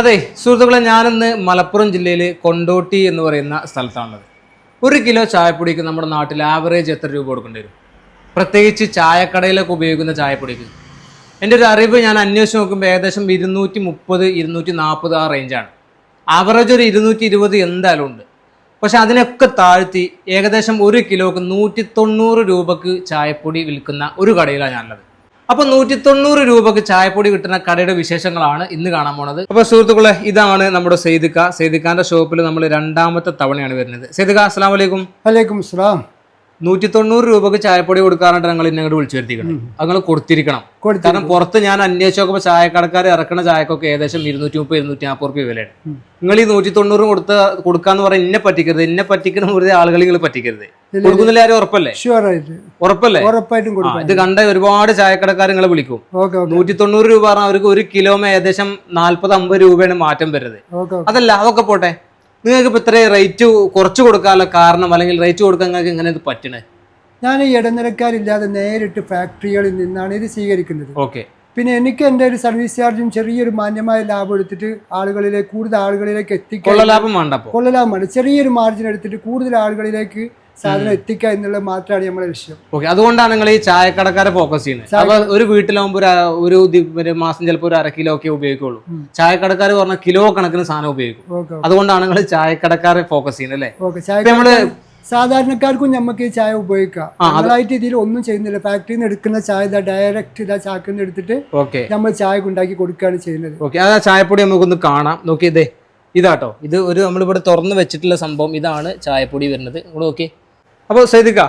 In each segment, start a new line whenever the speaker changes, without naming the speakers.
അതെ സുഹൃത്തുക്കളെ ഞാനിന്ന് മലപ്പുറം ജില്ലയിൽ കൊണ്ടോട്ടി എന്ന് പറയുന്ന സ്ഥലത്താണുള്ളത്. ഒരു കിലോ ചായപ്പൊടിക്ക് നമ്മുടെ നാട്ടിൽ ആവറേജ് എത്ര രൂപ കൊടുക്കേണ്ടി വരും? പ്രത്യേകിച്ച് ചായക്കടയിലൊക്കെ ഉപയോഗിക്കുന്ന ചായപ്പൊടിക്ക്. എന്റെ ഒരു അറിവ് ഞാൻ അന്വേഷിച്ച് നോക്കുമ്പോൾ ഏകദേശം ഇരുന്നൂറ്റി മുപ്പത് ഇരുന്നൂറ്റി നാൽപ്പത് ആ റേഞ്ചാണ് ആവറേജ് ഒരു ഇരുന്നൂറ്റി ഇരുപത് എന്തായാലും ഉണ്ട്. പക്ഷെ അതിനൊക്കെ താഴ്ത്തി ഏകദേശം ഒരു കിലോക്ക് നൂറ്റി തൊണ്ണൂറ് രൂപക്ക് ചായപ്പൊടി വിൽക്കുന്ന ഒരു കടയിലാണ് ഞാനുള്ളത്. അപ്പൊ നൂറ്റി തൊണ്ണൂറ് രൂപക്ക് ചായപ്പൊടി കിട്ടുന്ന കടയുടെ വിശേഷങ്ങളാണ് ഇന്ന് കാണാൻ പോണത്. അപ്പൊ സുഹൃത്തുക്കളെ ഇതാണ് നമ്മുടെ സെയ്ദിക്ക സെയ്ദിക്കാന്റെ ഷോപ്പിൽ നമ്മൾ രണ്ടാമത്തെ തവണയാണ് വരുന്നത്. സെയ്ദിക്ക അസ്സാം വലൈക്കും
വലൈക്കും സ്ലാം
നൂറ്റി തൊണ്ണൂറ് രൂപക്ക് ചായപ്പൊടി കൊടുക്കാനായിട്ട് ഞങ്ങൾ ഇന്നങ്ങോട്ട് വിളിച്ചു വരുത്തിക്കണം അങ്ങൾ നിങ്ങൾ കൊടുത്തിരിക്കണം. കാരണം പുറത്ത് ഞാൻ അന്വേഷിച്ച് നോക്കുമ്പോൾ ചായക്കടക്കാർ ഇറക്കുന്ന ചായക്കൊക്കെ ഏകദേശം ഇരുന്നൂറ്റി മുപ്പത് ഇരുന്നൂറ്റി നാൽപ്പത് രൂപ വിലയാണ്. നിങ്ങൾ ഈ നൂറ്റി തൊണ്ണൂറ് കൊടുത്ത കൊടുക്കാന്ന് പറഞ്ഞാൽ ഇന്നെ പറ്റിക്കരുത്. ഇന്നെ പറ്റിക്കുന്ന വെറുതെ ആളുകൾ നിങ്ങൾ പറ്റിക്കരുത്. കൊടുക്കുന്നില്ല ആരും ഉറപ്പല്ലേ? ഉറപ്പല്ലേ? ഇത് കണ്ട ഒരുപാട് ചായക്കടക്കാർ നിങ്ങളെ വിളിക്കും. നൂറ്റി തൊണ്ണൂറ് രൂപ പറഞ്ഞാൽ അവർക്ക് ഒരു കിലോമേ ഏകദേശം നാല്പത് അമ്പത് രൂപയാണ് മാറ്റം വരുന്നത്. അതല്ല അതൊക്കെ പോട്ടെ. നിങ്ങൾക്ക് ഇപ്പൊ ഇത്രയും റേറ്റ് കുറച്ച് കൊടുക്കാനുള്ള കാരണം അല്ലെങ്കിൽ റേറ്റ് കൊടുക്കാൻ നിങ്ങൾക്ക് എങ്ങനെ ഇത് പറ്റണേ?
ഞാൻ ഈ ഇടനിലക്കാരില്ലാതെ നേരിട്ട് ഫാക്ടറികളിൽ നിന്നാണ് ഇത് സ്വീകരിക്കുന്നത്.
ഓക്കെ
പിന്നെ എനിക്ക് എന്റെ ഒരു സർവീസ് ചാർജും ചെറിയൊരു മാന്യമായ ലാഭം എടുത്തിട്ട് ആളുകളിലേക്ക് കൂടുതൽ ആളുകളിലേക്ക് എത്തിക്കാൻ
കൊള്ളലാഭം വേണ്ട അപ്പൊ?
കൊള്ള ലാഭമാണ് ചെറിയൊരു മാർജിൻ എടുത്തിട്ട് കൂടുതൽ ആളുകളിലേക്ക് സാധനം എത്തിക്കുക എന്നുള്ളത് മാത്രമാണ് നമ്മുടെ ലക്ഷ്യം.
ഓക്കെ അതുകൊണ്ടാണ് നിങ്ങൾ ഈ ചായക്കടക്കാരെ ഫോക്കസ് ചെയ്യുന്നത്. അപ്പൊ ഒരു വീട്ടിലാവുമ്പോൾ ഒരു ഒരു മാസം ചിലപ്പോൾ ഒരു അര കിലോ ഒക്കെ ഉപയോഗിക്കുള്ളൂ. ചായക്കടക്കാർ പറഞ്ഞാൽ കിലോ കണക്കിന് സാധനം ഉപയോഗിക്കും. അതുകൊണ്ടാണ് നിങ്ങൾ ചായക്കടക്കാരെ ഫോക്കസ് ചെയ്യുന്നത് അല്ലേ? നമ്മൾ
സാധാരണക്കാർക്കും നമുക്ക് ഈ ചായ ഉപയോഗിക്കാം.
അതായിട്ട്
നമ്മളായിട്ട് ഇതിൽ ഒന്നും ചെയ്യുന്നില്ല. ഫാക്ടറിയിൽ നിന്ന് എടുക്കുന്ന ചായ ഇതാ ഡയറക്റ്റ് ഇതാ ചാക്കിൽ നിന്ന് എടുത്തിട്ട്
ഓക്കെ.
നമ്മൾ ചായ ഉണ്ടാക്കി കൊടുക്കുകയാണ് ചെയ്യുന്നത്.
ഓക്കെ ആ ചായപ്പൊടി നമുക്കൊന്ന് കാണാം. നോക്കിയതേ ഇതാട്ടോ. ഇത് ഒരു നമ്മളിവിടെ തുറന്ന് വെച്ചിട്ടുള്ള സംഭവം. ഇതാണ് ചായപ്പൊടി വരുന്നത്. നിങ്ങൾ നോക്കി അപ്പോൾ സൈദിക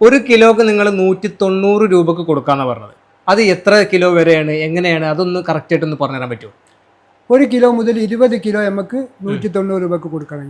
ഒരു കിലോക്ക് നിങ്ങൾ നൂറ്റി തൊണ്ണൂറ് രൂപക്ക് എന്ന് പറഞ്ഞത്. അത് എത്ര കിലോ വരെയാണ് എങ്ങനെയാണ് അതൊന്ന് കറക്റ്റ് ആയിട്ടൊന്ന് പറഞ്ഞുതരാൻ പറ്റുമോ?
ഒരു കിലോ മുതൽ ഇരുപത് കിലോ നമുക്ക് നൂറ്റി തൊണ്ണൂറ് രൂപക്ക് കൊടുക്കണം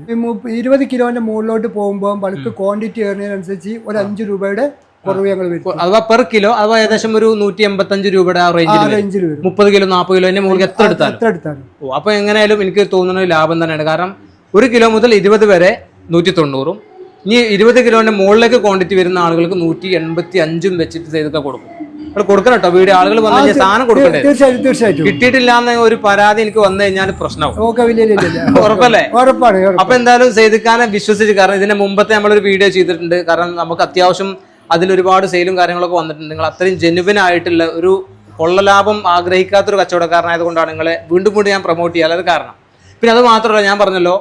ഇരുപത് കിലോന്റെ മുകളിലോട്ട് പോകുമ്പോൾ ബൾക്ക് ക്വാണ്ടിറ്റി ഏറുന്നതിനനുസരിച്ച് ഒരു അഞ്ച് രൂപയുടെ കുറവ് ഞങ്ങൾ
അഥവാ പെർ കിലോ അഥവാ ഏകദേശം ഒരു നൂറ്റി എൺപത്തഞ്ച് രൂപയുടെ ആ റേഞ്ചിൽ മുപ്പത് കിലോ നാൽപ്പത് കിലോ എന്റെ മുകളിൽ എത്ര എടുത്താലും.
എത്ര എടുത്താലും.
ഓ അപ്പൊ എങ്ങനെയാലും എനിക്ക് തോന്നുന്ന ഒരു ലാഭം തന്നെയാണ്. കാരണം ഒരു കിലോ മുതൽ ഇരുപത് വരെ നൂറ്റി തൊണ്ണൂറും ഇനി ഇരുപത് കിലോന്റെ മുകളിലേക്ക് ക്വാണ്ടിറ്റി വരുന്ന ആളുകൾക്ക് നൂറ്റി എൺപത്തി അഞ്ചും വെച്ചിട്ട് ചെയ്തൊക്കെ കൊടുക്കും. അവിടെ കൊടുക്കണം കേട്ടോ. വീട് ആളുകൾ വന്നു കഴിഞ്ഞാൽ സാധനം കൊടുക്കണ്ടേ
തീർച്ചയായിട്ടും തീർച്ചയായിട്ടും.
കിട്ടിയിട്ടില്ല എന്ന ഒരു പരാതി എനിക്ക് വന്നു കഴിഞ്ഞാൽ പ്രശ്നമാവും. ഉറപ്പല്ലേ?
ഉറപ്പാണ്.
അപ്പൊ എന്തായാലും സെയ്ദിക്കാനെ വിശ്വസിച്ച് കാരണം ഇതിന് മുമ്പത്തെ നമ്മളൊരു വീഡിയോ ചെയ്തിട്ടുണ്ട്. കാരണം നമുക്ക് അത്യാവശ്യം അതിൽ ഒരുപാട് സെയിലും കാര്യങ്ങളൊക്കെ വന്നിട്ടുണ്ട്. നിങ്ങൾ അത്രയും ജെനുവിൻ ആയിട്ടുള്ള ഒരു കൊള്ളലാഭം ആഗ്രഹിക്കാത്തൊരു കച്ചവടക്കാരനായതുകൊണ്ടാണ് നിങ്ങളെ വീണ്ടും വീണ്ടും ഞാൻ പ്രൊമോട്ട് ചെയ്യാൻ കാരണം. പിന്നെ അത് മാത്രമല്ല ഞാൻ പറഞ്ഞല്ലോ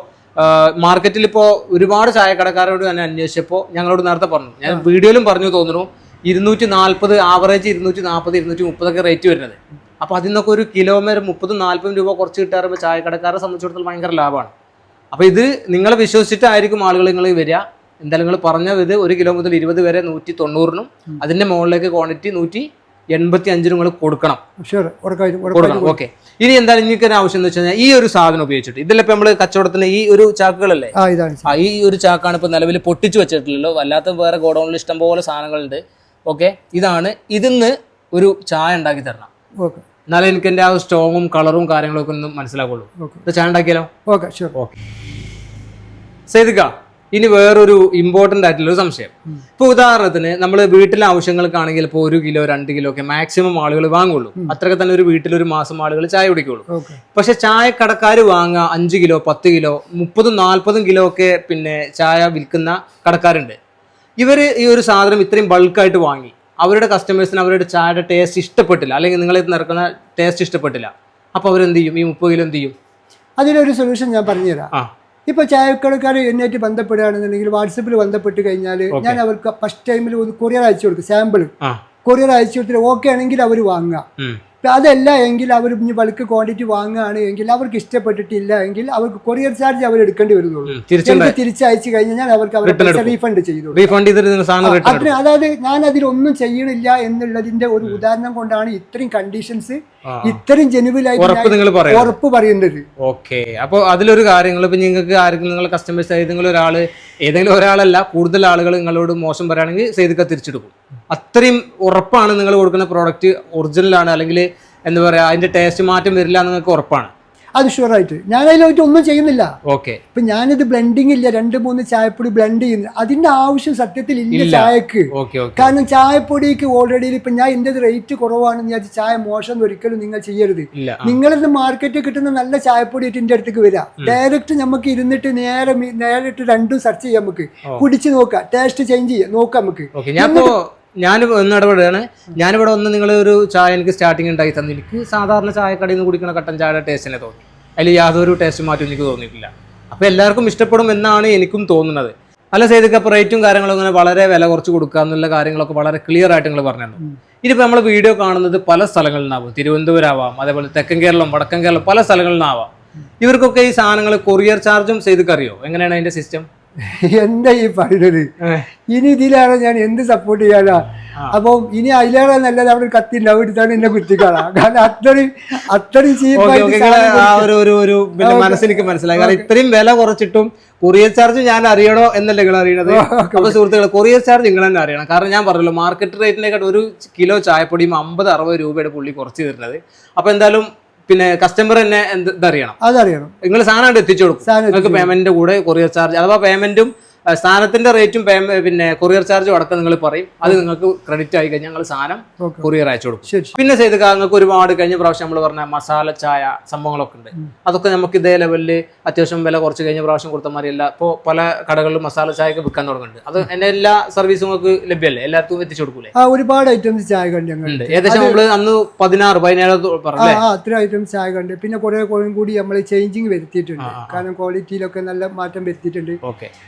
മാർക്കറ്റിൽ ഇപ്പോൾ ഒരുപാട് ചായക്കടക്കാരോട് ഞാൻ അന്വേഷിച്ചപ്പോൾ ഞങ്ങളോട് നേരത്തെ പറഞ്ഞു. ഞാൻ വീഡിയോയിലും പറഞ്ഞു തോന്നുന്നു ഇരുന്നൂറ്റി നാൽപ്പത് ആവറേജ് ഇരുന്നൂറ്റി നാൽപ്പത് ഇരുന്നൂറ്റി മുപ്പതൊക്കെ റേറ്റ് വരുന്നത്. അപ്പോൾ അതിൽ നിന്നൊക്കെ ഒരു കിലോമീറ്റർ മുപ്പതും നാൽപ്പതും രൂപ കുറച്ച് കിട്ടാറുമ്പോൾ ചായക്കടക്കാരെ സംബന്ധിച്ചിടത്തോളം ഭയങ്കര ലാഭമാണ്. അപ്പോൾ ഇത് നിങ്ങളെ വിശ്വസിച്ചിട്ടായിരിക്കും ആളുകൾ നിങ്ങൾ വരിക. എന്തായാലും നിങ്ങൾ പറഞ്ഞ ഇത് ഒരു കിലോ മുതൽ ഇരുപത് വരെ നൂറ്റി തൊണ്ണൂറിനും അതിന്റെ മുകളിലേക്ക് ക്വാണ്ടിറ്റി നൂറ്റി എൺപത്തി അഞ്ചിനും നിങ്ങൾ കൊടുക്കണം. കൊടുക്കണം. ഓക്കെ ഇനി എന്തായാലും നിങ്ങൾക്ക് ഒരു ആവശ്യം എന്ന് വെച്ച് കഴിഞ്ഞാൽ ഈ ഒരു സാധനം ഉപയോഗിച്ചിട്ട് ഇതിലിപ്പോ നമ്മൾ കച്ചവടത്തിന് ഈ ഒരു ചാക്കുകളല്ലേ? ഈ ഒരു ചാക്കാണ് ഇപ്പൊ നിലവിൽ പൊട്ടിച്ചു വെച്ചിട്ടില്ലല്ലോ വല്ലാത്ത വേറെ ഗോഡൌണിൽ ഇഷ്ടംപോലെ സാധനങ്ങളുണ്ട്. ഓക്കെ ഇതാണ് ഇതിന്ന് ഒരു ചായ ഉണ്ടാക്കി തരണം. എന്നാലും എനിക്ക് എന്റെ ആ സ്ട്രോങ്ങും കളറും കാര്യങ്ങളൊക്കെ ഒന്ന് മനസ്സിലാക്കുള്ളൂ ചായ ഉണ്ടാക്കിയാലോ?
ഓക്കെ ഓക്കെ
സേതിക ഇനി വേറൊരു ഇമ്പോർട്ടന്റ് ആയിട്ടുള്ള ഒരു സംശയം ഇപ്പൊ ഉദാഹരണത്തിന് നമ്മൾ വീട്ടിലെ ആവശ്യങ്ങൾക്കാണെങ്കിൽ ഇപ്പോൾ ഒരു കിലോ രണ്ട് കിലോ ഒക്കെ മാക്സിമം ആളുകൾ വാങ്ങുള്ളൂ. അത്രയൊക്കെ തന്നെ ഒരു വീട്ടിൽ ഒരു മാസം ആളുകൾ ചായ കുടിക്കുള്ളൂ. പക്ഷെ ചായക്കടക്കാർ വാങ്ങുക അഞ്ച് കിലോ പത്ത് കിലോ മുപ്പതും നാൽപ്പതും കിലോ ഒക്കെ പിന്നെ ചായ വിൽക്കുന്ന കടക്കാരുണ്ട്. ഇവർ ഈ ഒരു സാധനം ഇത്രയും ബൾക്കായിട്ട് വാങ്ങി. അവരുടെ കസ്റ്റമേഴ്സിന് അവരുടെ ചായയുടെ ടേസ്റ്റ് ഇഷ്ടപ്പെട്ടില്ല. അല്ലെങ്കിൽ നിങ്ങൾ നിറക്കുന്ന ടേസ്റ്റ് ഇഷ്ടപ്പെട്ടില്ല. അപ്പോൾ അവരെന്ത് ചെയ്യും? ഈ മുപ്പത് കിലോ എന്ത് ചെയ്യും?
അതിനൊരു സൊല്യൂഷൻ ഞാൻ പറഞ്ഞുതരാം.
ആ
ഇപ്പൊ ചായക്കടക്കാർ എന്നെയായിട്ട് ബന്ധപ്പെടുകയാണെന്നുണ്ടെങ്കിൽ വാട്സപ്പിൽ ബന്ധപ്പെട്ട് കഴിഞ്ഞാൽ ഞാൻ അവർക്ക് ഫസ്റ്റ് ടൈമിൽ ഒരു കൊറിയർ അയച്ചു കൊടുക്കും സാമ്പിൾ കൊറിയർ അയച്ചു കൊടുത്തിട്ട് ഓക്കെ ആണെങ്കിൽ അവർ വാങ്ങുക. അതല്ല എങ്കിൽ അവർ ഇനി ബൾക്ക് ക്വാണ്ടിറ്റി വാങ്ങുകയാണ് എങ്കിൽ അവർക്ക് ഇഷ്ടപ്പെട്ടിട്ടില്ല എങ്കിൽ അവർക്ക് കൊറിയർ ചാർജ് അവർ എടുക്കേണ്ടി വരുന്നുള്ളൂ.
തിരിച്ചു
എനിക്ക് തിരിച്ചയച്ചു കഴിഞ്ഞാൽ അവർക്ക് അവരുടെ. റീഫണ്ട് ചെയ്തു
റീഫണ്ട്
അതായത് ഞാൻ അതിലൊന്നും ചെയ്യണില്ല എന്നുള്ളതിന്റെ ഒരു ഉദാഹരണം കൊണ്ടാണ് ഇത്രയും കണ്ടീഷൻസ് ഇത്രയും ജെനുവിലായിട്ട്
ഉറപ്പ് പറയേണ്ടത്. പറയാം ഓക്കെ. അപ്പോൾ അതിലൊരു കാര്യങ്ങൾ ഇപ്പൊ നിങ്ങൾക്ക് ആരെങ്കിലും നിങ്ങൾ കസ്റ്റമേഴ്സ് ഏതെങ്കിലും ഒരാൾ ഏതെങ്കിലും ഒരാളല്ല കൂടുതൽ ആളുകൾ നിങ്ങളോട് മോശം പറയുകയാണെങ്കിൽ ചെയ്തൊക്കെ തിരിച്ചെടുക്കും അത്രയും ഉറപ്പാണ് നിങ്ങൾ കൊടുക്കുന്ന പ്രോഡക്റ്റ് ഒറിജിനൽ ആണ് അല്ലെങ്കിൽ എന്താ പറയുക അതിന്റെ ടേസ്റ്റ് മാറ്റം വരില്ല എന്ന് നിങ്ങൾക്ക് ഉറപ്പാണ്.
അത് ഷുവറായിട്ട് ഞാൻ അതിലോട്ട് ഒന്നും ചെയ്യുന്നില്ല.
ഓക്കെ
ഇപ്പൊ ഞാനിത് ബ്ലെൻഡിങ് ഇല്ല രണ്ട് മൂന്ന് ചായപ്പൊടി ബ്ലെൻഡ് ചെയ്യുന്നു. അതിന്റെ ആവശ്യം സത്യത്തിൽ ഇല്ല. ചായക്ക്. കാരണം ചായപ്പൊടിക്ക് ഓൾറെഡി ഇപ്പൊ ഞാൻ എന്റെ റേറ്റ് കുറവാണെന്ന് ഞാൻ ചായ മോശം എന്ന് ഒരിക്കലും നിങ്ങൾ ചെയ്യരുത്.
നിങ്ങളിത്.
നിങ്ങളിന്ന് മാർക്കറ്റിൽ കിട്ടുന്ന നല്ല ചായപ്പൊടി ആയിട്ട് എന്റെ അടുത്തേക്ക് വരാം. ഡയറക്റ്റ് നമുക്ക് ഇരുന്നിട്ട് നേരെ നേരിട്ട് രണ്ടും സെർച്ച് ചെയ്യാം നമുക്ക്. കുടിച്ച് നോക്കാം. ടേസ്റ്റ് ചേഞ്ച് ചെയ്യാം. നോക്കാം നമുക്ക്.
ഞാൻ ഒന്ന് ഇടപെടുകയാണ്. ഞാനിവിടെ ഒന്ന് നിങ്ങൾ ഒരു ചായ എനിക്ക് സ്റ്റാർട്ടിങ് ഉണ്ടായി തന്നു. എനിക്ക് സാധാരണ ചായക്കടയിൽ നിന്ന് കുടിക്കുന്ന കട്ടൻ ചായയുടെ ടേസ്റ്റിനെ തന്നെ അതിൽ യാതൊരു ടേസ്റ്റ് മാറ്റം എനിക്ക് തോന്നിയിട്ടില്ല. അപ്പോൾ എല്ലാവർക്കും ഇഷ്ടപ്പെടും എന്നാണ് എനിക്കും തോന്നുന്നത്. അല്ല സേതൊക്കെ അപ്പോൾ റേറ്റും കാര്യങ്ങളും അങ്ങനെ വളരെ വില കുറച്ച് കൊടുക്കുക എന്നുള്ള കാര്യങ്ങളൊക്കെ വളരെ ക്ലിയർ ആയിട്ട് നിങ്ങൾ പറഞ്ഞു തന്നു. ഇനിയിപ്പോൾ നമ്മൾ വീഡിയോ കാണുന്നത് പല സ്ഥലങ്ങളിൽ നിന്നാവും. തിരുവനന്തപുരം ആവാം അതേപോലെ തെക്കൻ കേരളം വടക്കൻ കേരളം പല സ്ഥലങ്ങളിൽ നിന്നാവാം. ഇവർക്കൊക്കെ ഈ സാധനങ്ങൾ കൊറിയർ ചാർജും സേതൊക്കെ അറിയോ എങ്ങനെയാണ് അതിന്റെ സിസ്റ്റം
എന്താ ഈ പറയുന്നത് ഇനി ഇതിലാണ് ഞാൻ എന്ത് സപ്പോർട്ട് ചെയ്യാനാ? അപ്പം ഇനി അതിലേറെ നല്ലത് അവിടെ കത്തി ഉണ്ടാവും എടുത്താണ് എന്നെ കുത്തിക്കാളാ കാരണം അത്രയും അത്രയും ചീപ്പായിട്ട്
ആ ഒരു ഒരു ഒരു മനസ്സിലേക്ക് മനസ്സിലായി. കാരണം ഇത്രയും വില കുറച്ചിട്ടും കൊറിയർ ചാർജ് ഞാൻ അറിയണോ എന്നല്ലേ നിങ്ങൾ അറിയണത്? അപ്പൊ സുഹൃത്തുക്കൾ കൊറിയർ ചാർജ് നിങ്ങൾ തന്നെ അറിയണം. കാരണം ഞാൻ പറഞ്ഞല്ലോ മാർക്കറ്റ് റേറ്റിനെക്കാട്ട് ഒരു കിലോ ചായപ്പൊടിയും അമ്പത് അറുപത് രൂപയുടെ പുള്ളി കുറച്ച് തരുന്നത്. അപ്പൊ എന്തായാലും പിന്നെ കസ്റ്റമർ തന്നെ എന്ത് ഇതറിയണം.
അതറിയണം.
നിങ്ങൾ സാധനം എത്തിച്ചു കൊടുക്കും. നിങ്ങൾക്ക് പേയ്മെന്റിന്റെ കൂടെ കൊറിയർ ചാർജ് അഥവാ പേയ്മെന്റും സാധനത്തിന്റെ റേറ്റും പിന്നെ കൊറിയർ ചാർജും അടക്കം നിങ്ങൾ പറയും. അത് നിങ്ങൾക്ക് ക്രെഡിറ്റ് ആയി കഴിഞ്ഞാൽ ഞങ്ങൾ സാധനം കൊറിയർ അയച്ചു കൊടുക്കും. പിന്നെ ചെയ്ത് നിങ്ങൾക്ക് ഒരുപാട് കഴിഞ്ഞ പ്രാവശ്യം നമ്മൾ പറഞ്ഞ മസാല ചായ സംഭവങ്ങളൊക്കെ ഉണ്ട്. അതൊക്കെ നമുക്ക് ഇതേ ലെവലിൽ അത്യാവശ്യം വില കുറച്ച് കഴിഞ്ഞ പ്രാവശ്യം കൊടുത്ത മാതിരിയല്ല ഇപ്പോൾ പല കടകളിലും മസാല ചായയൊക്കെ വിൽക്കാൻ തുടങ്ങുന്നുണ്ട്. അത് എന്റെ എല്ലാ സർവീസും നിങ്ങൾക്ക് ലഭ്യമല്ലേ? എല്ലാവർക്കും എത്തിച്ചു കൊടുക്കൂലേ?
ആ ഒരുപാട് ഐറ്റംസ് ചായ ഞങ്ങളുണ്ട് ഞങ്ങൾ
ഏകദേശം നമ്മൾ അന്ന് പതിനാറ് പതിനേഴ് പറഞ്ഞു
അത്ര ഐറ്റംസ് ചായ ഉണ്ട് പിന്നെ കുറെ കൂടി നമ്മൾ ചേഞ്ചിങ് വരുത്തിയിട്ടുണ്ട്. കാരണം ക്വാളിറ്റിയിലൊക്കെ നല്ല മാറ്റം വരുത്തിയിട്ടുണ്ട്.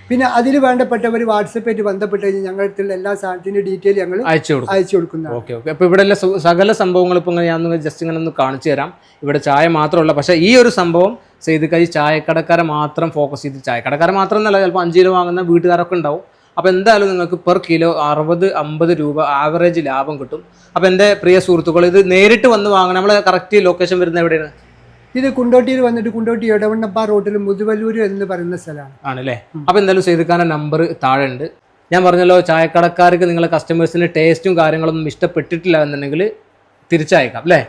പിന്നെ
പിന്നെ അതിൽ വേണ്ടപ്പെട്ടവർ വാട്സപ്പായിട്ട് ബന്ധപ്പെട്ട് കഴിഞ്ഞാൽ ഞങ്ങളുടെ അടുത്തുള്ള എല്ലാ സാധനത്തിന്റെ ഡീറ്റെയിൽ ഞങ്ങൾ
അയച്ചു കൊടുക്കും.
അയച്ചു കൊടുക്കുന്നു
ഓക്കെ ഓക്കെ. അപ്പോൾ ഇവിടെ സകല സംഭവങ്ങൾ ഇപ്പോൾ ഞാൻ ജസ്റ്റ് ഇങ്ങനെ ഒന്ന് കാണിച്ചു തരാം. ഇവിടെ ചായ മാത്രമല്ല പക്ഷേ ഈ ഒരു സംഭവം ചെയ്ത് കൈ ചായക്കടക്കാരെ മാത്രം ഫോക്കസ് ചെയ്ത് ചായക്കടക്കാരെ മാത്രം എന്നല്ല ചിലപ്പോൾ അഞ്ച് കിലോ വാങ്ങുന്ന വീട്ടുകാരൊക്കെ ഉണ്ടാവും. അപ്പോൾ എന്തായാലും നിങ്ങൾക്ക് പെർ കിലോ അറുപത് അമ്പത് രൂപ ആവറേജ് ലാഭം കിട്ടും. അപ്പോൾ എന്റെ പ്രിയ സുഹൃത്തുക്കൾ ഇത് നേരിട്ട് വന്ന് വാങ്ങണം. നമ്മൾ കറക്റ്റ് ലൊക്കേഷൻ വരുന്നത് എവിടെയാണ്?
ഇത് കുണ്ടോട്ടിയിൽ വന്നിട്ട് കുണ്ടോട്ടി എടവണ്ണപ്പ റോട്ടിൽ മുതുവല്ലൂർ എന്ന് പറയുന്ന സ്ഥലമാണ്.
ആണല്ലേ? അപ്പൊ എന്തായാലും ചെയ്തിക്കാന്റെ നമ്പർ താഴെ ഉണ്ട്. ഞാൻ പറഞ്ഞല്ലോ ചായക്കടക്കാർക്ക് നിങ്ങളെ കസ്റ്റമേഴ്സിന് ടേസ്റ്റും കാര്യങ്ങളൊന്നും ഇഷ്ടപ്പെട്ടിട്ടില്ല എന്നുണ്ടെങ്കിൽ തിരിച്ചയക്കാം അല്ലേ?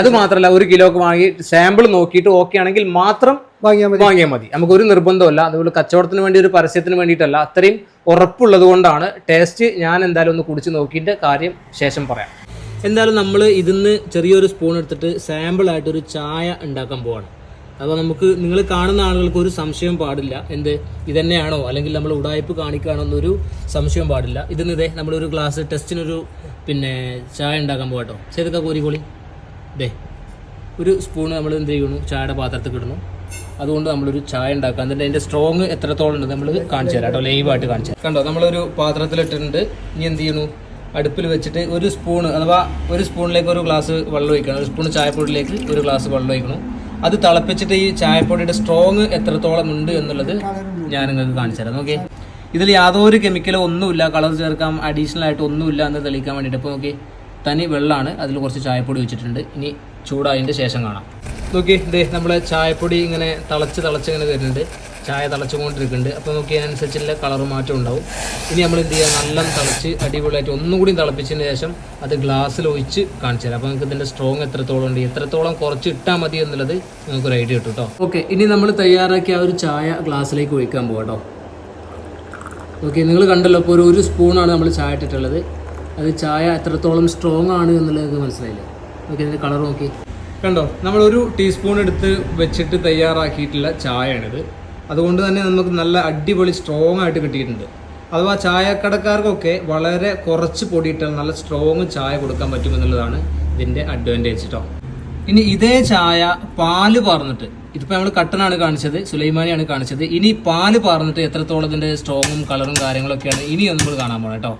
അത് മാത്രമല്ല ഒരു കിലോ ഒക്കെ വാങ്ങി സാമ്പിൾ നോക്കിയിട്ട് ഓക്കെ ആണെങ്കിൽ മാത്രം
വാങ്ങിയാൽ മതി.
വാങ്ങിയാൽ മതി. നമുക്ക് ഒരു നിർബന്ധമല്ല അതുപോലെ കച്ചവടത്തിന് വേണ്ടി ഒരു പരസ്യത്തിന് വേണ്ടിയിട്ടല്ല. അത്രയും ഉറപ്പുള്ളത് കൊണ്ടാണ് ടേസ്റ്റ് ഞാൻ എന്തായാലും ഒന്ന് കുടിച്ച് നോക്കിയിട്ട് കാര്യം ശേഷം പറയാം. എന്തായാലും നമ്മൾ ഇതിന്ന് ചെറിയൊരു സ്പൂൺ എടുത്തിട്ട് സാമ്പിളായിട്ട് ഒരു ചായ ഉണ്ടാക്കാൻ പോവാണ്. അപ്പോൾ നമുക്ക് നിങ്ങൾ കാണുന്ന ആളുകൾക്ക് ഒരു സംശയം പാടില്ല. എന്ത്? ഇതന്നെയാണോ? അല്ലെങ്കിൽ നമ്മൾ ഉടായ്പ് കാണിക്കുകയാണോ എന്നൊരു സംശയം പാടില്ല. ഇതിന്ന് ഇതേ നമ്മളൊരു ഗ്ലാസ് ടെസ്റ്റിനൊരു പിന്നെ ചായ ഉണ്ടാക്കാൻ പോകട്ടോ ചെയ്തൊക്കെ കോരിക്കോളി. ഇതേ ഒരു സ്പൂൺ നമ്മൾ എന്ത് ചെയ്യുന്നു? ചായയുടെ പാത്രത്തിൽ ഇടുന്നു. അതുകൊണ്ട് നമ്മളൊരു ചായ ഉണ്ടാക്കാൻ എന്നിട്ട് അതിന്റെ സ്ട്രോങ് എത്രത്തോളം ഉണ്ട് നമ്മൾ കാണിച്ചു തരാം കേട്ടോ ലൈവായിട്ട് കാണിച്ചു തരാം. കണ്ടോ? നമ്മളൊരു പാത്രത്തിലിട്ടിട്ടുണ്ട്. ഇനി എന്ത് ചെയ്യുന്നു? അടുപ്പിൽ വെച്ചിട്ട് ഒരു സ്പൂൺ അഥവാ ഒരു സ്പൂണിലേക്ക് ഒരു ഗ്ലാസ് വെള്ളം ഒഴിക്കണം. ഒരു സ്പൂൺ ചായപ്പൊടിയിലേക്ക് ഒരു ഗ്ലാസ് വെള്ളം ഒഴിക്കണം. അത് തിളപ്പിച്ചിട്ട് ഈ ചായപ്പൊടിയുടെ സ്ട്രോങ് എത്രത്തോളം ഉണ്ട് എന്നുള്ളത് ഞാൻ നിങ്ങൾക്ക് കാണിച്ചു തരാം. നോക്കി ഇതിൽ യാതൊരു കെമിക്കലോ ഒന്നുമില്ല. കളർ ചേർക്കാം. അഡീഷണൽ ആയിട്ട് ഒന്നുമില്ല എന്ന് തെളിയിക്കാൻ വേണ്ടിയിട്ട് ഇപ്പൊ നോക്കി തനി വെള്ളമാണ്. അതിൽ കുറച്ച് ചായപ്പൊടി വെച്ചിട്ടുണ്ട് ഇനി ചൂടായതിന്റെ ശേഷം കാണാം. നോക്കി ഇതേ നമ്മളെ ചായപ്പൊടി ഇങ്ങനെ തിളച്ച് തിളച്ച് ഇങ്ങനെ വരുന്നുണ്ട്. ചായ തിളച്ചുകൊണ്ടിരിക്കുന്നുണ്ട്. അപ്പോൾ നോക്കി അതിനനുസരിച്ചുള്ള കളർ മാറ്റം ഉണ്ടാവും. ഇനി നമ്മൾ എന്ത് ചെയ്യുക? നല്ല തിളച്ച് അടിപൊളിയായിട്ട് ഒന്നുകൂടി തിളപ്പിച്ചതിന് ശേഷം അത് ഗ്ലാസ്സിൽ ഒഴിച്ച് കാണിച്ചു തരാം. അപ്പോൾ നിങ്ങൾക്ക് ഇതിന്റെ സ്ട്രോങ് എത്രത്തോളം ഉണ്ട് എത്രത്തോളം കുറച്ച് ഇട്ടാൽ മതി എന്നുള്ളത് ഒരു ഐഡിയ കിട്ടും കേട്ടോ ഓക്കെ ഇനി നമ്മൾ തയ്യാറാക്കിയ ആ ഒരു ചായ ഗ്ലാസ്സിലേക്ക് ഒഴിക്കാൻ പോകാം കേട്ടോ ഓക്കെ നിങ്ങൾ കണ്ടല്ലോ ഇപ്പോൾ ഒരു ഒരു സ്പൂണാണ് നമ്മൾ ചായ ഇട്ടിട്ടുള്ളത്. അത് ചായ എത്രത്തോളം സ്ട്രോങ് ആണ് എന്നുള്ളത് മനസ്സിലായില്ലേ? ഓക്കെ ഇതിന്റെ കളർ നോക്കി. കണ്ടോ നമ്മൾ ഒരു ടീസ്പൂൺ എടുത്ത് വെച്ചിട്ട് തയ്യാറാക്കിയിട്ടുള്ള ചായയാണിത്. അതുകൊണ്ട് തന്നെ നമുക്ക് നല്ല അടിപൊളി സ്ട്രോങ് ആയിട്ട് കിട്ടിയിട്ടുണ്ട്. അഥവാ ചായക്കടക്കാർക്കൊക്കെ വളരെ കുറച്ച് പൊടിയിട്ടാൽ നല്ല സ്ട്രോങ് ചായ കൊടുക്കാൻ പറ്റും എന്നുള്ളതാണ് ഇതിന്റെ അഡ്വാന്റേജ് കേട്ടോ ഇനി ഇതേ ചായ പാൽ പാർന്നിട്ട് ഇതിപ്പോൾ നമ്മൾ കട്ടനാണ് കാണിച്ചത് സുലൈമാനിയാണ് കാണിച്ചത്. ഇനി പാൽ പാർന്നിട്ട് എത്രത്തോളം ഇതിന്റെ സ്ട്രോങ്ങും കളറും കാര്യങ്ങളൊക്കെയാണ് ഇനി നമ്മൾ കാണാൻ പോകണം കേട്ടോ.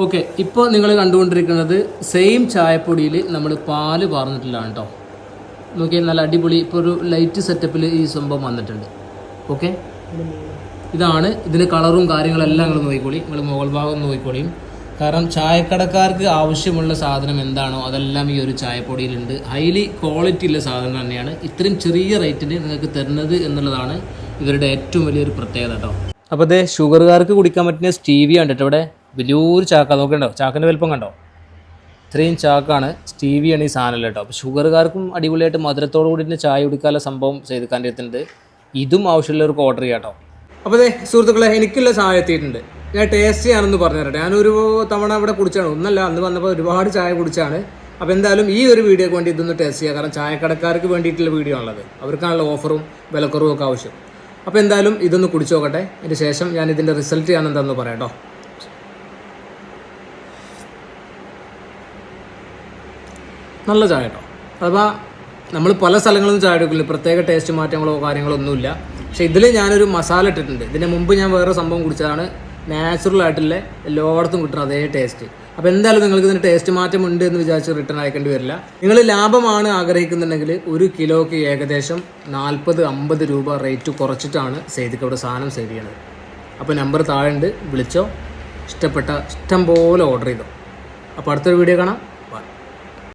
ഓക്കെ ഇപ്പോൾ നിങ്ങൾ കണ്ടുകൊണ്ടിരിക്കുന്നത് സെയിം ചായപ്പൊടിയിൽ നമ്മൾ പാൽ പാർന്നിട്ടില്ലാണ് കേട്ടോ നോക്കിയാൽ നല്ല അടിപൊളി ഇപ്പോൾ ഒരു ലൈറ്റ് സെറ്റപ്പിൽ ഈ സംഭവം വന്നിട്ടുണ്ട്. ഓക്കെ? ഇതാണ് ഇതിന് കളറും കാര്യങ്ങളെല്ലാം നിങ്ങൾ നോക്കിക്കോളി. നിങ്ങൾ മുകൾ ഭാഗം നോക്കിക്കോളിയും കാരണം ചായക്കടക്കാർക്ക് ആവശ്യമുള്ള സാധനം എന്താണോ അതെല്ലാം ഈ ഒരു ചായപ്പൊടിയിലുണ്ട്. ഹൈലി ക്വാളിറ്റി ഉള്ള സാധനം തന്നെയാണ്. ഇത്രയും ചെറിയ റേറ്റിന് നിങ്ങൾക്ക് തരുന്നത് എന്നുള്ളതാണ് ഇവരുടെ ഏറ്റവും വലിയൊരു പ്രത്യേകത കേട്ടോ അപ്പോൾ അതെ ഷുഗറുകാർക്ക് കുടിക്കാൻ പറ്റുന്ന സ്റ്റീവിയ ഉണ്ട് കേട്ടോ ഇവിടെ. വലിയൊരു ചാക്ക നോക്കണ്ടോ ചാക്കിന്റെ വലിപ്പം കണ്ടോ? ഇത്രയും ചാക്കാണ് സ്റ്റീവിയാണ് ഈ സാധനം കേട്ടോ. അപ്പോൾ ഷുഗറുകാർക്കും അടിപൊളിയായിട്ട് മധുരത്തോടു കൂടി തന്നെ ചായ കുടിക്കാനുള്ള സംഭവം ചെയ്ത് കണ്ടെത്തുന്നുണ്ട് ഇതും ആവശ്യമുള്ളവർക്ക് ഓർഡർ ചെയ്യാം കേട്ടോ. അപ്പോൾ അതെ സുഹൃത്തുക്കളെ എനിക്കുള്ള ചായ എത്തിയിട്ടുണ്ട്. ഞാൻ ടേസ്റ്റ് ചെയ്യാനൊന്ന് പറഞ്ഞു തരട്ടെ ഞാനൊരു തവണ അവിടെ കുടിച്ചാണ്. ഒന്നല്ല അന്ന് വന്നപ്പോൾ ഒരുപാട് ചായ കുടിച്ചാണ്. അപ്പോൾ എന്തായാലും ഈ ഒരു വീഡിയോക്ക് വേണ്ടി ഇതൊന്ന് ടേസ്റ്റ് ചെയ്യുക കാരണം ചായക്കടക്കാർക്ക് വേണ്ടിയിട്ടുള്ള വീഡിയോ ആണുള്ളത് അവർക്കാണല്ലോ ഓഫറും വിലക്കുറവും ഒക്കെ ആവശ്യം. അപ്പോൾ എന്തായാലും ഇതൊന്ന് കുടിച്ചു നോക്കട്ടെ. അതിന് ശേഷം ഞാൻ ഇതിന്റെ റിസൾട്ട് ഞാൻ എന്താണെന്ന് പറയാം കേട്ടോ. നല്ല ചായ കേട്ടോ. അഥവാ നമ്മൾ പല സ്ഥലങ്ങളിൽ നിന്ന് ചായ എടുക്കില്ല പ്രത്യേക ടേസ്റ്റ് മാറ്റങ്ങളോ കാര്യങ്ങളോ ഒന്നുമില്ല പക്ഷേ ഇതിൽ ഞാനൊരു മസാല ഇട്ടിട്ടുണ്ട്. ഇതിന് മുമ്പ് ഞാൻ വേറെ സംഭവം കുടിച്ചതാണ്. നാച്ചുറൽ ആയിട്ടുള്ള എല്ലായിടത്തും കിട്ടുന്ന അതേ ടേസ്റ്റ് അപ്പോൾ എന്തായാലും നിങ്ങൾക്ക് ഇതിന് ടേസ്റ്റ് മാറ്റം ഉണ്ട് എന്ന് വിചാരിച്ച് റിട്ടേൺ അയക്കേണ്ടി വരില്ല. നിങ്ങൾ ലാഭമാണ് ആഗ്രഹിക്കുന്നുണ്ടെങ്കിൽ ഒരു കിലോയ്ക്ക് ഏകദേശം നാൽപ്പത് അമ്പത് രൂപ റേറ്റ് കുറച്ചിട്ടാണ് സെയ്തിക്ക് അവിടെ സാധനം സെയിൽ ചെയ്യണത്. അപ്പോൾ നമ്പർ താഴെ ഉണ്ട്. വിളിച്ചോ. ഇഷ്ടപ്പെട്ട ഇഷ്ടം പോലെ ഓർഡർ ചെയ്തോ. അപ്പോൾ അടുത്തൊരു വീഡിയോ കാണാം.